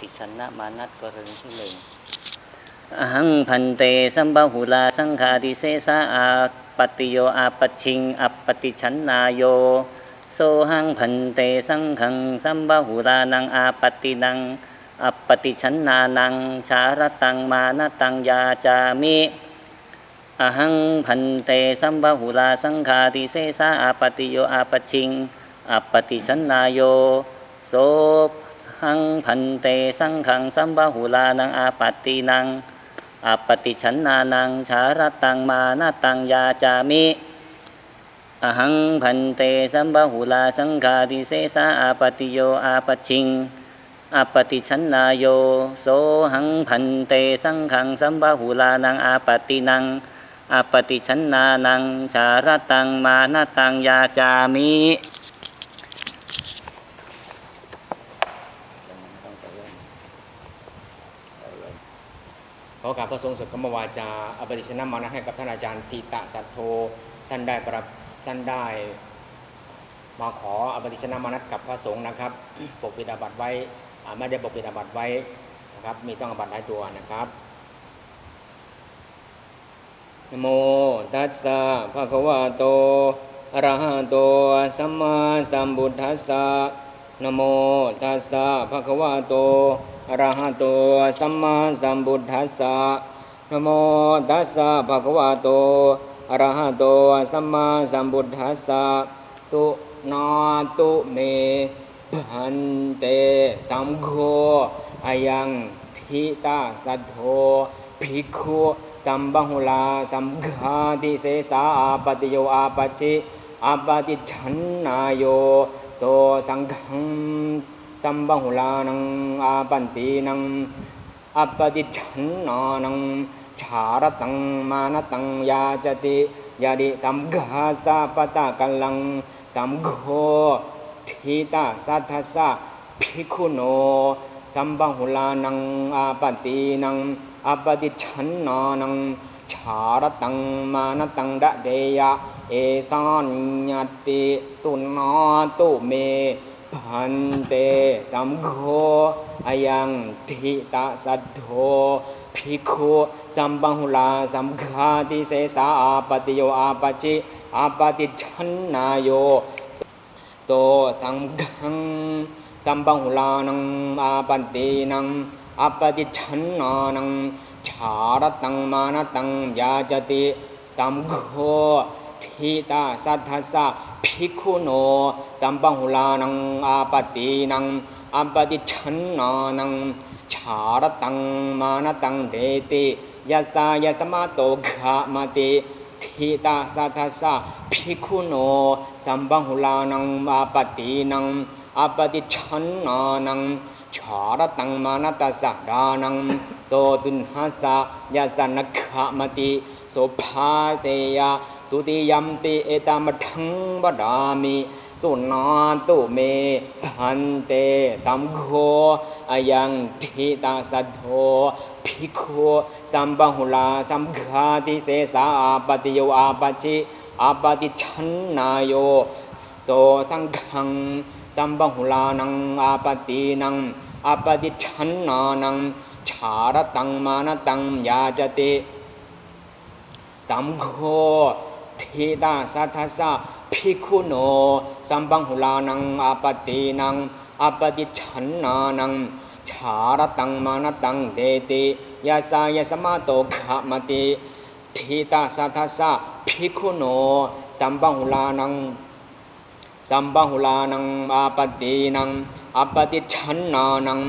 ฏิชันนะมานัตกรณีที่หนึ่งอหังพันเตสัมบาหุลาสังฆาติเสสะอาปฏิโยอาปชิงอัปปฏิชันนายโยโสหังพันเตสังขังสัมบาหุลานังอาปฏินังอัปปฏิชันนานังชารตังมานตังยาจามิอหังพันเตสัมบาหุลาสังฆาติเสสะอาปฏิโยอาปชิงอัปปฏิชันนายโยโส หังพันเตสังขังสัมบาหุลานังอาปตินังอัปฏิชันนานังชารตังมานาตังยาจามิอหังพันเตสัมบาหุลาสังฆาติเสสะอาปฏิโยอาปชิงอัปฏิชันนายโยโสหังพันเตสังขังสัมบาหุลานังอาปตินังอัปฏิชันนานังชารตังมานาตังยาจามิ ขอกราบพระทรงสุขมวาจาอภิชนะมานะให้กับท่านอาจารย์ติตะสัทโธท่านได้ประท่านได้ มาขออภิชนะมานัดกับพระสงฆ์นะครับปกปิดอาบัติไว้ไม่ได้ปกปิดอาบัติไว้นะครับ มีต้องอาบัติหลายตัวนะครับนโมตัสสะภะคะวะโตอะระหะโตสัมมาสัมพุทธัสสะ นโมตัสสะภะคะวะโตอะระหะโตสัมมาสัมพุทธัสสะนโมตัสสะภะคะวะโตอะระหะโตสัมมาสัมพุทธัสสะตุนาตุเมพันเตสัมโฆอายังทิตาสัทโธภิกขุสัมบังหุลาสัมฆาติเสสาอาปติโยอาปชิอาปติชันนายโย โสสังฆังสัมบังหุลานังอาปันตินังอาปติชันนานังชารตังมานตังยาจติยาดิสัมฆาสาปตะกัลลังตัมโฆทิตาสัทธสะภิกขุโนสัมบังหุลานังอาปตินังอาปติชันนานังชารตังมานตังดะเดยะ เอสานญาติสุนาตุเมพันเตตัมโฆอายังทิตาสัทโธภิกขุสัมบังหุลาสัมฆาติเสสาอาปติโยอาปจิอาปติชันนายโยโตสังฆังสัมบังหุลานังอาปันตินังอัปติชันนานังชารตังมานตังยาจติตัมโฆ ทิตาสัทธัสสะภิกขุโนสัมบังหุลานังอาปตินังอัปติชันนานังชารตังมานตังเดติยัสสายัสมาโตขะมติทิตาสัทธัสสะภิกขุโนสัมบังหุลานังอาปตินังอาปติชันนานังชารตังมานตัสสะดานังโสตุนหัสสะยาสนักขะมติโสภาเสยะ ตุติยัมปิเอตามทังบดามิสุนาตุเมพันเตตัมโฆอยังทิตาสัทโธภิกขุสัมบังหุลาสัมฆาติเสสาอาปติโยอาปจิอาปติชันนายโยโสสังฆังสัมบังหุลานังอาปตินังอาปติชันนานังชารตังมานตังยาจติตัมโฆทิตาสัทธัสสะภิกขุโนสัมบังหุลานังอาปตินังอาปติชันนานังชารตังมานตังเดติยาสายสมาโตขะมติทิตาสัทธัสสะภิกขุโนสัมบังหุลานังสัมบังหุลานังอาปตินังอาปติชันนานัง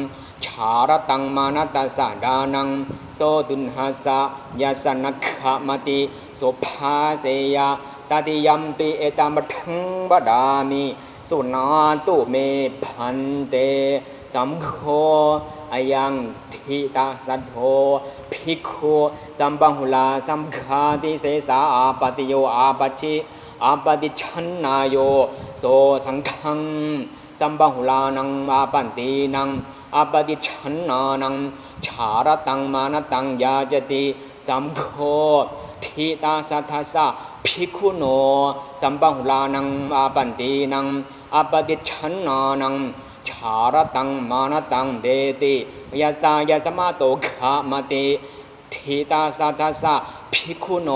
ชารตังมานาตัสสะดานังโสตุนหัสะยาสนักขะมติโสภาเสยะตติยัมปิเอตามทังบดามิสุนาตุเมพันเตตัมโฆอายังทิตาสัทโธภิกขุสัมบังหุลาสัมฆาติเสสาอาปติโยอาปชิอาปติชันนายโยโสสังฆังสัมบังหุลานังอาปันตินัง อาปติชันนานังชารตังมานตังยาจติตัมโฆทิตาสัทธัสสะภิกขุโนสัมบังหุลานังอาปันตินังอาปติชันนานังชฉารตังมานตังเดติยะตายะสมาโตขามติทิตาสัทธัสสะภิกขุโน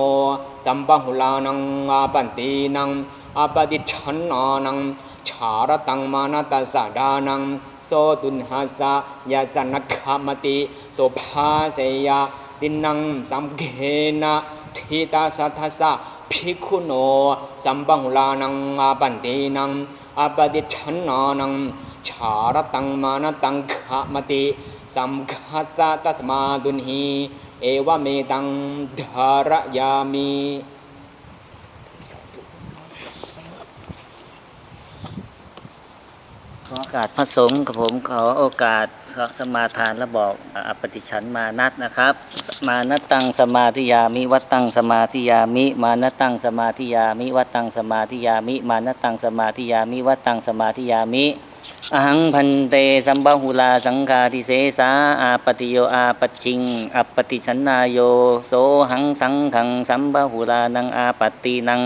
สัมปหุลานังอาปันตินังอาปติชันนานังฉารตังมานตัสสะดานัง โสตุนหัสะยะสันนัคขามติโสภาเสยะตินังสัมเกนะทิตาสัทสะภิกขุโนสัมปหุลานังอาปันตินังอาปติชันนานังฉารตังมานตังขะมติสัมคัสสะตัสมาตุนหีเอวเมตังดารยามิ ขอโอกาสพระสงฆ์กับผมขอโอกาสสมาทานและบอกอปฏิฉันมานัตนะครับ มานัตตังสมาธิยามิวัตตังสมาธิยามิ มานัตตังสมาธิยามิวัตตังสมาธิยามิ มานัตตังสมาธิยามิวัตตังสมาธิยามิอหังพันเตสัมบาหุลาสังฆาทิเสสาอาปติโยอาปชิงอัปติชันนายโยโสหังสังขังสัมบาหุลานังอาปตินัง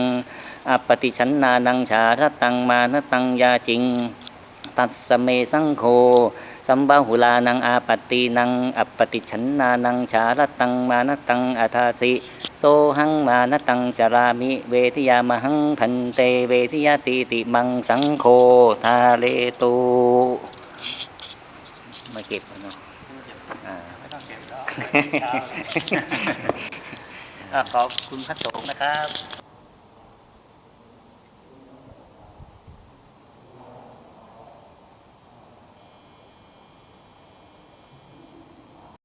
อัปติชันนานังชาทตังมานัตตังยาจิง ตัสสเมสังโฆสัมบาหุลานังอาปตินังอัปปติชันนานังชาลตังมานตังอัทาสิโซหังมานตังจารามิ เวทิยามหังคันเตเวทิยาติติมังสังโฆทาเลตุไม่เก็บแล้วเนาะอ่าไม่ต้องเก็บแล้วอะขอบคุณพระสงฆ์นะครับ